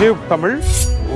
Tube Tamil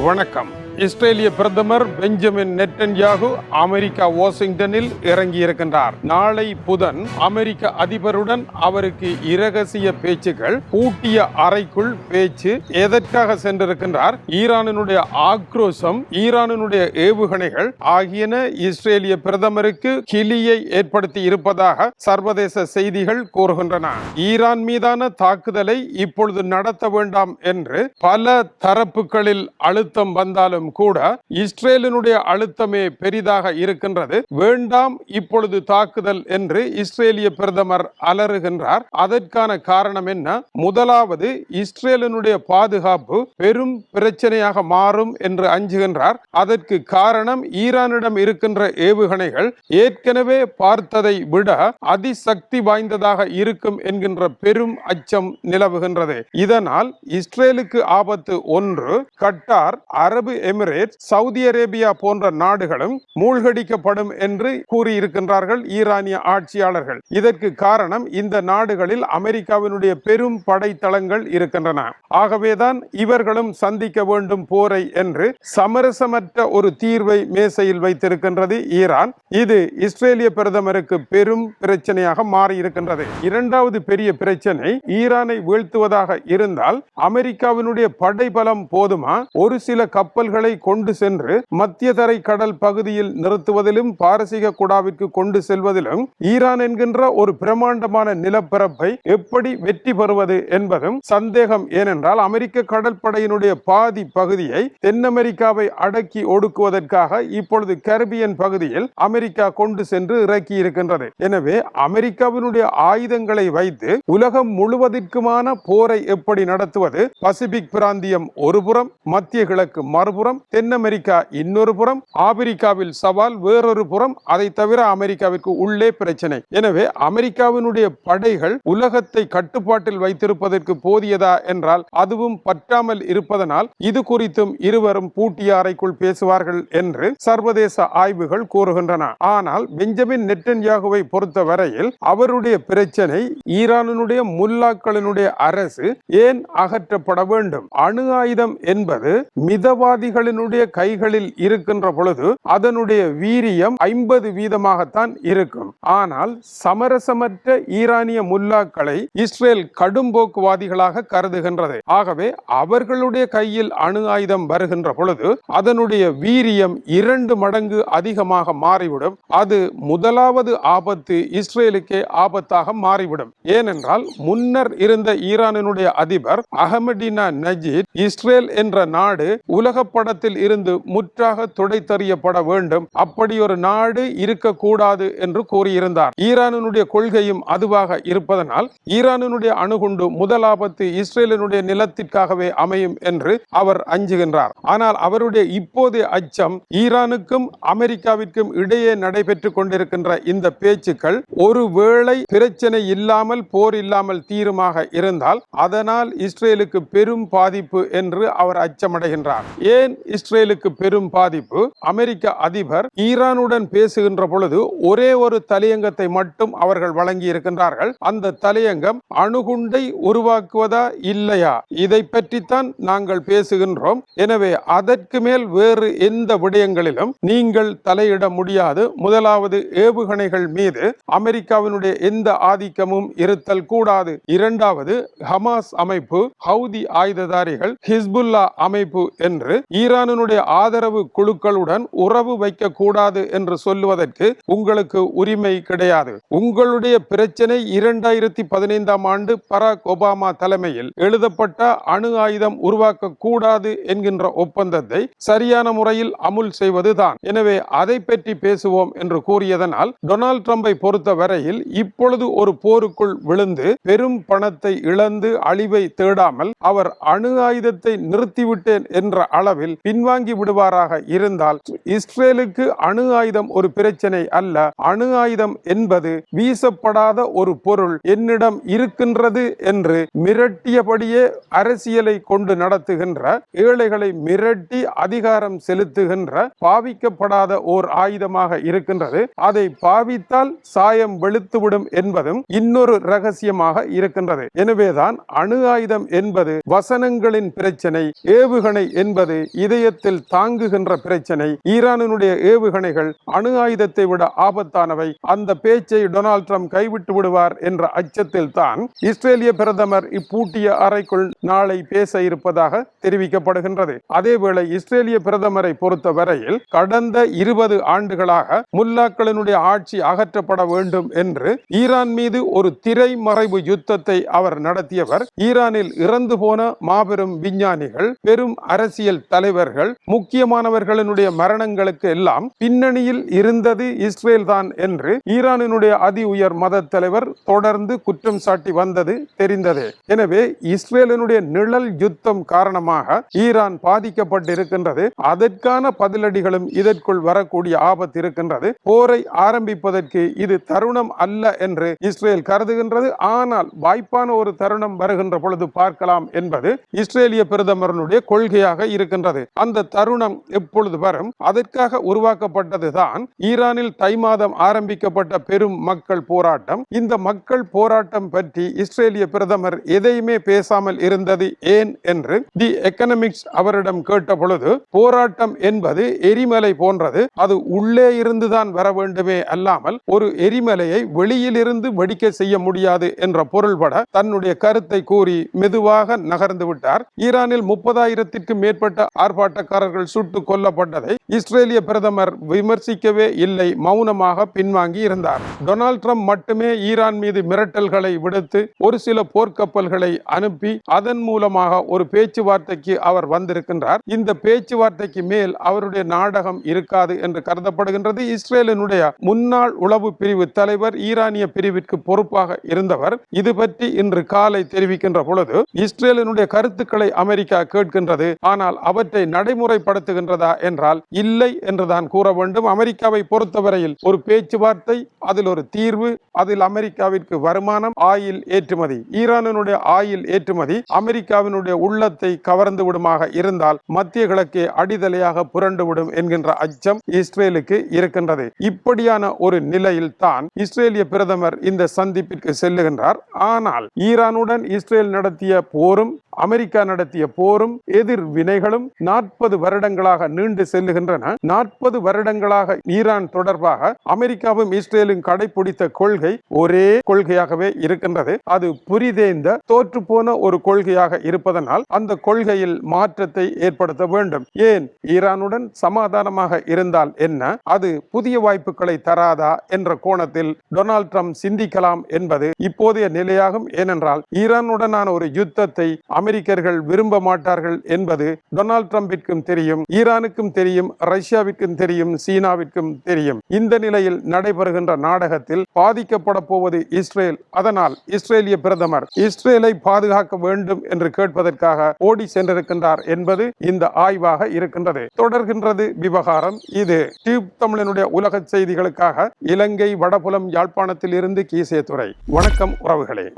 வணக்கம். இஸ்ரேலிய பிரதமர் பெஞ்சமின் நெட்டன்யாகு அமெரிக்கா வாஷிங்டனில் இறங்கியிருக்கின்றார். நாளை புதன் அமெரிக்க அதிபருடன் அவருக்கு இரகசிய பேச்சுகள் பூட்டிய அறைக்குள் பேச்சு எதற்காக சென்றிருக்கின்றார் ஈரானினுடைய ஆக்ரோஷம் ஈரானினுடைய ஏவுகணைகள் ஆகியன இஸ்ரேலிய பிரதமருக்கு கிளியை ஏற்படுத்தி இருப்பதாக சர்வதேச செய்திகள் கூறுகின்றன. ஈரான் மீதான தாக்குதலை இப்பொழுது நடத்த வேண்டாம் என்று பல தரப்புகளில் அழுத்தம் வந்தாலும் கூட இஸ்ரேலினுடைய அழுத்தமே பெரிதாக இருக்கின்றது. வேண்டாம் இப்பொழுது தாக்குதல் என்று இஸ்ரேலிய பிரதமர் அலறுகின்றார். அதற்கான காரணம் என்ன? முதலாவது இஸ்ரேலினுடைய பாதுகாப்பு பெரும் பிரச்சனையாக மாறும் என்று அஞ்சுகின்றார். அதற்கு காரணம் ஈரானிடம் இருக்கின்ற ஏவுகணைகள் ஏற்கனவே பார்த்ததை விட அதிசக்தி வாய்ந்ததாக இருக்கும் என்கின்ற பெரும் அச்சம் நிலவுகின்றது. இதனால் இஸ்ரேலுக்கு ஆபத்து ஒன்று கட்டார் அரபு எமிரேட் சவுதி அரேபியா போன்ற நாடுகளும் மூழ்கடிக்கப்படும் என்று கூறியிருக்கின்றார்கள் ஈரானிய ஆட்சியாளர்கள். இதற்கு காரணம் இந்த நாடுகளில் அமெரிக்காவினுடைய பெரும் படைத்தளங்கள் இருக்கின்றன. ஆகவேதான் இவர்களும் சந்திக்க வேண்டும் போரை என்று சமரசமற்ற ஒரு தீர்வை மேசையில் வைத்திருக்கின்றது ஈரான். இது இஸ்ரேலிய பிரதமருக்கு பெரும் பிரச்சனையாக மாறி இருக்கின்றது இரண்டாவது பெரிய பிரச்சனை ஈரானை வீழ்த்துவதாக இருந்தால் அமெரிக்காவினுடைய படைபலம் போதுமா? ஒரு சில கப்பல்கள் கொண்டு சென்று மத்திய தரை கடல் பகுதியில் நிறுத்துவதிலும் பாரசீக குடாவிற்கு கொண்டு செல்வதிலும் ஈரான் என்கின்ற ஒரு பிரமாண்டமான நிலப்பரப்பை எப்படி வெற்றி பெறுவது என்பதும் சந்தேகம். ஏனென்றால் அமெரிக்க கடற்படையினுடைய பாதி பகுதியை தென் அமெரிக்காவை அடக்கி ஒடுக்குவதற்காக இப்பொழுது கரிபியன் பகுதியில் அமெரிக்கா கொண்டு சென்று இறக்கி இருக்கின்றது எனவே அமெரிக்காவினுடைய ஆயுதங்களை வைத்து உலகம் முழுவதற்குமான போரை எப்படி நடத்துவது? பசிபிக் பிராந்தியம் ஒருபுறம் மத்திய கிழக்கு மறுபுறம் தென் அமெரிக்கா இன்னொரு புறம் ஆப்பிரிக்காவில் சவால் வேறொரு புறம் அதை தவிர அமெரிக்காவிற்கு உள்ளே பிரச்சனை. எனவே அமெரிக்காவினுடைய படைகள் உலகத்தை கட்டுப்பாட்டில் வைத்திருப்பதற்கு போதியதா என்றால் அதுவும் பற்றாமல் இருப்பதனால் இது குறித்தும் இருவரும் பூட்டிய அறைக்குள் பேசுவார்கள் என்று சர்வதேச ஆய்வுகள் கூறுகின்றன. ஆனால் பெஞ்சமின் நெட்டன்யாகுவை பொறுத்த வரையில் அவருடைய பிரச்சனை ஈரானினுடைய முல்லாக்களினுடைய அரசு ஏன் அகற்றப்பட வேண்டும்? அணு ஆயுதம் என்பது மிதவாதிகள் மிதவாதிகளினுடைய கைகளில் இருக்கின்ற பொழுது அதனுடைய வீரியம் ஐம்பது வீதமாகத்தான் இருக்கும். ஆனால் சமரசமற்ற ஈரானிய முல்லாக்களை இஸ்ரேல் கடும்போக்குவாதிகளாக கருதுகின்றது. ஆகவே அவர்களுடைய கையில் அணு ஆயுதம் வருகின்ற பொழுது அதனுடைய வீரியம் இரண்டு மடங்கு அதிகமாக மாறிவிடும். அது முதலாவது ஆபத்து இஸ்ரேலுக்கே ஆபத்தாக மாறிவிடும். ஏனென்றால் முன்னர் இருந்த ஈரானினுடைய அதிபர் அகமடினா நஜீத் இஸ்ரேல் என்ற நாடு உலக படத்தில் இருந்து முற்றாக துடைத்தறியப்பட வேண்டும். அப்படி ஒரு நாடு இருக்கக்கூடாது என்று கூறியிருந்தார். ஈரானினுடைய கொள்கையும் அதுவாக இருப்பதனால் ஈரானினுடைய அணுகுண்டு முதலாபத்து இஸ்ரேலினுடைய நிலத்திற்காகவே அமையும் என்று அவர் அஞ்சுகின்றார். ஆனால் அவருடைய இப்போதைய அச்சம் ஈரானுக்கும் அமெரிக்காவிற்கும் இடையே நடைபெற்றுக் கொண்டிருக்கின்ற இந்த பேச்சுக்கள் ஒருவேளை பிரச்சனை இல்லாமல் போர் இல்லாமல் தீருமாக இருந்தால் அதனால் இஸ்ரேலுக்கு பெரும் பாதிப்பு என்று அவர் அச்சமடைகின்றார். ஏன் இஸ்ரேலுக்கு பெரும் பாதிப்பு. அமெரிக்க அதிபர் ஈரானுடன் பேசுகின்ற பொழுது ஒரே ஒரு தலையங்கத்தை மட்டும் அவர்கள் வழங்கி இருக்கின்றார்கள். அந்த தலையங்கம் அணுகுண்டை உருவாக்குவதா இல்லையா? இதை பற்றித்தான் நாங்கள் பேசுகின்றோம். எனவே அதற்கு மேல் வேறு எந்த விடயங்களிலும் நீங்கள் தலையிட முடியாது. முதலாவது ஏவுகணைகள் மீது அமெரிக்காவினுடைய எந்த ஆதிக்கமும் இருத்தல் கூடாது. இரண்டாவது ஹமாஸ் அமைப்பு ஹவுதி ஆயுததாரிகள் ஹிஸ்புல்லா அமைப்பு என்று ஈரானினுடைய ஆதரவு குழுக்களுடன் உறவு வைக்க கூடாது என்று சொல்லுவதற்கு உங்களுக்கு உரிமை கிடையாது. உங்களுடைய பிரச்சனை இரண்டாயிரத்தி பதினைந்தாம் ஆண்டு பராக் ஒபாமா தலைமையில் எழுதப்பட்ட அணு ஆயுதம் உருவாக்க கூடாது என்கின்ற ஒப்பந்தத்தை சரியான முறையில் அமுல் செய்வதுதான். எனவே அதை பற்றி பேசுவோம் என்று கூறியதனால் டொனால்ட் ட்ரம்பை பொறுத்த வரையில் இப்பொழுது ஒரு போருக்குள் விழுந்து பெரும் பணத்தை இழந்து அழிவை தேடாமல் அவர் அணு ஆயுதத்தை நிறுத்திவிட்டேன் என்ற அளவில் பின்வாங்கி விடுவாராக இருந்தால் இஸ்ரேலுக்கு அணு ஆயுதம் ஒரு பிரச்சனை அல்ல. அணு ஆயுதம் என்பது வீசப்படாத ஒரு பொருள் என்னிடம் இருக்கின்றது என்று மிரட்டியபடியே அரசியலை கொண்டு நடத்துகின்ற ஏழைகளை மிரட்டி அதிகாரம் செலுத்துகின்ற பாவிக்கப்படாத ஓர் ஆயுதமாக இருக்கின்றது. அதை பாவித்தால் சாயம் வெளுத்துவிடும் என்பதும் இன்னொரு ரகசியமாக இருக்கின்றது. எனவேதான் அணு ஆயுதம் என்பது வசனங்களின் பிரச்சனை ஏவுகணை என்பது இதயத்தில் தாங்குகின்ற பிரச்சனை ஈரானினுடைய ஏவுகணைகள் அணு ஆயுதத்தை விட ஆபத்தானவை. அந்த பேச்சை டொனால்ட் ட்ரம்ப் கைவிட்டு விடுவார் என்ற அச்சத்தில் தான் இஸ்ரேலிய பிரதமர் இப்பூட்டிய அறைக்குள் நாளை பேச இருப்பதாக தெரிவிக்கப்படுகின்றது. அதேவேளை இஸ்ரேலிய பிரதமரை பொறுத்த வரையில் கடந்த இருபது ஆண்டுகளாக முல்லாக்களினுடைய ஆட்சி அகற்றப்பட வேண்டும் என்று ஈரான் மீது ஒரு திரைமறைவு யுத்தத்தை அவர் நடத்தியவர். ஈரானில் இறந்து போன மாபெரும் விஞ்ஞானிகள் பெரும் அரசியல் தலைவர்கள் முக்கியமானவர்களினுடைய மரணங்களுக்கு எல்லாம் பின்னணியில் இருந்தது இஸ்ரேல் தான் என்று ஈரானினுடைய அதி உயர் மத தலைவர் தொடர்ந்து குற்றம் சாட்டி வந்தது தெரிந்ததே. எனவே இஸ்ரேலினுடைய நிழல் யுத்தம் காரணமாக ஈரான் பாதிக்கப்பட்டிருக்கின்றது. அதற்கான பதிலடிகளும் இதற்குள் வரக்கூடிய ஆபத்து இருக்கின்றது. போரை ஆரம்பிப்பதற்கு இது தருணம் அல்ல என்று இஸ்ரேல் கருதுகின்றது. ஆனால் வாய்ப்பான ஒரு தருணம் வருகின்ற பொழுது பார்க்கலாம் என்பது இஸ்ரேலிய பிரதமரனுடைய கொள்கையாக இருக்கின்றது. அந்த தருணம் எப்பொழுது வரும்? அதற்காக உருவாக்கப்பட்டதுதான் ஈரானில் தை மாதம் ஆரம்பிக்கப்பட்ட பெரும் மக்கள் போராட்டம். இந்த மக்கள் போராட்டம் பற்றி இஸ்ரேலிய பிரதமர் எதையுமே பேசாமல் இருந்தது ஏன் என்று தி எக்கனமிக்ஸ் அவரிடம் கேட்ட பொழுது போராட்டம் என்பது எரிமலை போன்றது. அது உள்ளே இருந்துதான் வர வேண்டுமே அல்லாமல் ஒரு எரிமலையை வெளியிலிருந்து வெடிக்க செய்ய முடியாது என்ற பொருள்பட தன்னுடைய கருத்தை கூறி மெதுவாக நகர்ந்து விட்டார். ஈரானில் முப்பதாயிரத்திற்கும் மேற்பட்ட ஆர்ப்பாட்டக்காரர்கள் சுட்டுக் கொல்லப்பட்டதை இஸ்ரேலிய பிரதமர் விமர்சிக்கவே இல்லை மௌனமாக பின்வாங்கி இருந்தார். டொனால்ட் ட்ரம்ப் மட்டுமே ஈரான் மீது மிரட்டல்களை விடுத்து ஒரு சில போர்க்கப்பல்களை அனுப்பி அதன் மூலமாக ஒரு பேச்சுவார்த்தைக்கு அவர் வந்திருக்கின்றார். இந்த பேச்சுவார்த்தைக்கு மேல் அவருடைய நாடகம் இருக்காது என்று கருதப்படுகின்றது. இஸ்ரேலினுடைய முன்னாள் உளவு பிரிவு தலைவர் ஈரானிய பிரிவிற்கு பொறுப்பாக இருந்தவர். இது பற்றி இன்று காலை தெரிவிக்கின்ற பொழுது இஸ்ரேலினுடைய கருத்துக்களை அமெரிக்கா கேட்கின்றது. ஆனால் அவற்றை அதை நடைமுறைப்படுத்துகின்றதா என்றால் இல்லை என்றுதான் கூற வேண்டும். அமெரிக்காவை பொறுத்தவரையில் ஒரு பேச்சுவார்த்தை அதில் ஒரு தீர்வு அதில் அமெரிக்காவிற்கு வருமானம் ஆயில் ஏற்றுமதி. ஈரானினுடைய ஆயில் ஏற்றுமதி அமெரிக்காவினுடைய உள்ளத்தை கவர்ந்து விடுமாக இருந்தால் மத்திய கிழக்கே அடிதலையாக புரண்டுவிடும் என்கின்ற அச்சம் இஸ்ரேலுக்கு இருக்கின்றது. இப்படியான ஒரு நிலையில் தான் இஸ்ரேலிய பிரதமர் இந்த சந்திப்பிற்கு செல்லுகின்றார். ஆனால் ஈரானுடன் இஸ்ரேல் நடத்திய போரும் அமெரிக்கா நடத்திய போரும் எதிர் வினைகளும் நாற்பது வருடங்களாக நீண்டு செல்லுகின்றன. நாற்பது வருடங்களாக ஈரான் தொடர்பாக அமெரிக்காவும் இஸ்ரேலும் கடைபிடித்த கொள்கை ஒரே கொள்கையாகவே இருக்கின்றது. அது புரிதேந்த தோற்று போன ஒரு கொள்கையாக இருப்பதனால் அந்த கொள்கையில் மாற்றத்தை ஏற்படுத்த வேண்டும். ஏன்? ஈரானுடன் சமாதானமாக இருந்தால் என்ன? அது புதிய வாய்ப்புகளை தராதா என்ற கோணத்தில் டொனால்ட் ட்ரம்ப் சிந்திக்கலாம் என்பது இப்போதைய நிலையாகும். ஏனென்றால் ஈரானுடனான ஒரு யுத்தத்தை அமெரிக்கர்கள் விரும்ப மாட்டார்கள் என்பது டொனால்ட் ட்ரம்பிற்கும் தெரியும் ஈரானுக்கும் தெரியும் ரஷ்யாவிற்கும் தெரியும் சீனாவிற்கும் தெரியும். இந்த நிலையில் நடைபெறுகின்ற நாடகத்தில் பாதிக்கப்பட போவது இஸ்ரேல். அதனால் இஸ்ரேலிய பிரதமர் இஸ்ரேலை பாதுகாக்க வேண்டும் என்று கேட்பதற்காக ஓடி சென்றிருக்கின்றார் என்பது இந்த ஆய்வாக இருக்கின்றது. தொடர்கின்றது விவகாரம் இது. டியூப் தமிழனுடைய உலக செய்திகளுக்காக இலங்கை வடபுலம் யாழ்ப்பாணத்தில் இருந்து கீசே துறை வணக்கம் உறவுகளே.